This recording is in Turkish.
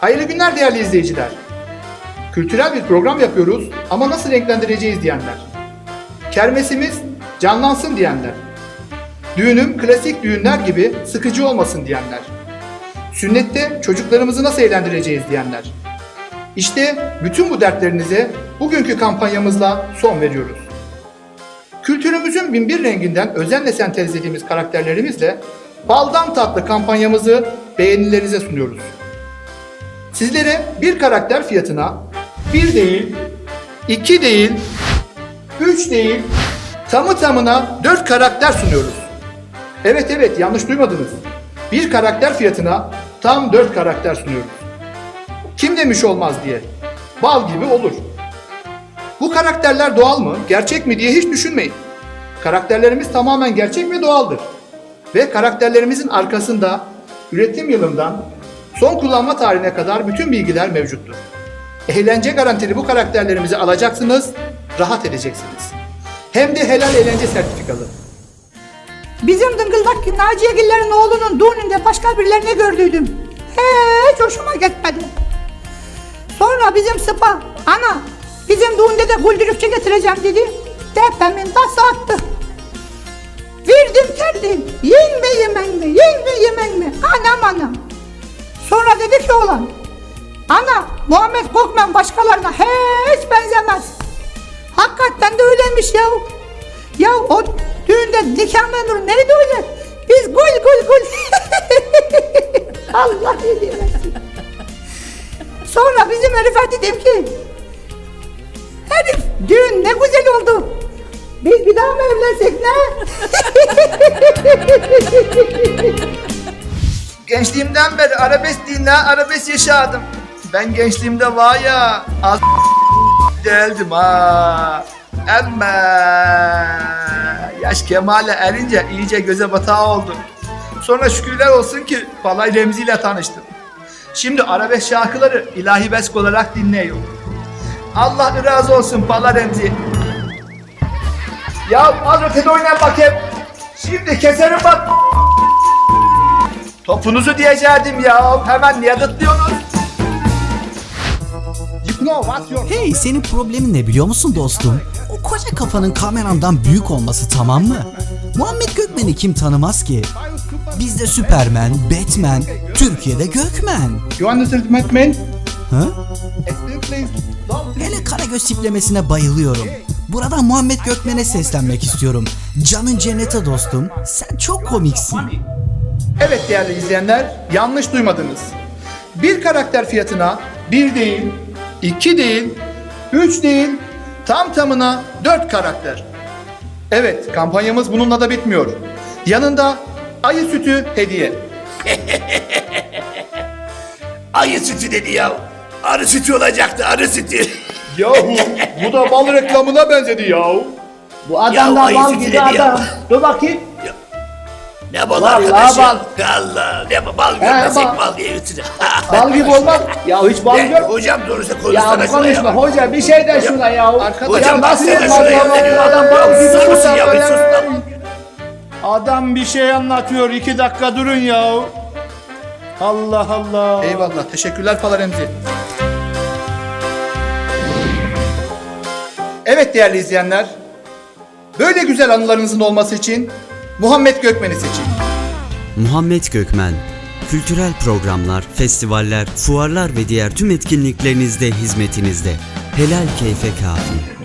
Hayırlı günler değerli izleyiciler. Kültürel bir program yapıyoruz ama nasıl renklendireceğiz diyenler. Kermesimiz canlansın diyenler. Düğünüm klasik düğünler gibi sıkıcı olmasın diyenler. Sünnette çocuklarımızı nasıl eğlendireceğiz diyenler. İşte bütün bu dertlerinize bugünkü kampanyamızla son veriyoruz. Kültürümüzün binbir renginden özenle sentezlediğimiz karakterlerimizle baldan tatlı kampanyamızı beğenilerinize sunuyoruz. Sizlere bir karakter fiyatına bir değil, iki değil, üç değil, tamı tamına dört karakter sunuyoruz. Evet evet yanlış duymadınız. Bir karakter fiyatına tam dört karakter sunuyoruz. Kim demiş olmaz diye. Bal gibi olur. Bu karakterler doğal mı, gerçek mi diye hiç düşünmeyin. Karakterlerimiz tamamen gerçek ve doğaldır. Ve karakterlerimizin arkasında üretim yılından son kullanma tarihine kadar bütün bilgiler mevcuttur. Eğlence garantili bu karakterlerimizi alacaksınız, rahat edeceksiniz. Hem de helal eğlence sertifikalı. Bizim dıngıldak Naciyegillerin oğlunun düğününde başka birilerine gördüydüm. Hiç hoşuma gitmedi. Sonra bizim sıpa, ana bizim düğünde de güldürükçü getireceğim dedi. Tepemin tası attı. Verdim terliyim. Yiyin mi yemen mi? Yiyin mi yemen mi? Anam anam. Sonra dedi ki oğlan. Ana Muhammed Gökmen başkalarına hiç benzemez. Hakikaten de öyleymiş ya. Ya o düğünde nikah memuru neydi öyle? Biz gol gol gol. Allah diyemesin. Sonra bizim herife dedim ki Herif düğün ne güzel oldu. Biz bir daha mı evlensek ne? Gençliğimden beri arabesk dinle arabesk yaşadım. Ben gençliğimde var ya az değildim ha. Ama yaş kemale erince iyice göze batağı oldu. Sonra şükürler olsun ki Balay Remzi ile tanıştım. Şimdi arabesk şarkıları ilahi besk olarak dinliyorum. Allah razı olsun Bala Remzi. Ya az ötede oynayan bakayım. Şimdi keserim bak. Topunuzu diyecektim ya. Hemen niye dıtlıyorsunuz? You know what's your... Hey senin problemin ne biliyor musun dostum? O koca kafanın kamerandan büyük olması tamam mı? Muhammed Gökmen'i kim tanımaz ki? Bizde Superman, Batman, Türkiye'de Gökmen. You understand my man? Ha? Hele Karagöz tiplemesine bayılıyorum. Burada Muhammed Gökmen'e seslenmek istiyorum. Canın cennete dostum. Sen çok komiksin. Evet değerli izleyenler, yanlış duymadınız. Bir karakter fiyatına bir değil, iki değil, üç değil, tam tamına dört karakter. Evet, kampanyamız bununla da bitmiyor. Yanında ayı sütü hediye. Ayı sütü dedi ya. Arı sütü olacaktı arı sütü. Yahu bu da bal reklamına benzedi yahu. Bu adam da ayı bal sütü gibi dedi ya. adam. Dur bakayım. Ne bal Vallahi arkadaş ya. bal. Allah ne bal görmesek bal. bal diye götürür. Bal gibi olmaz. Ya hiç bal Ne, gör. hocam doğrusu Ya konuşsana şuna konuşma ya. hoca bir şey de şuna ya. Arkadaş- Hocam Ya nasıl yapmaz şuna ya? ya. Adam bal gibi Sus musun olsa ya bir sus lan. Adam bir şey anlatıyor. iki dakika durun ya. Allah Allah. Eyvallah, teşekkürler Pala Remzi. Evet değerli izleyenler, böyle güzel anılarınızın olması için Muhammed Gökmen'i seçin. Muhammed Gökmen Kültürel programlar, festivaller, fuarlar ve diğer tüm etkinliklerinizde hizmetinizde. Helal keyfe kafi.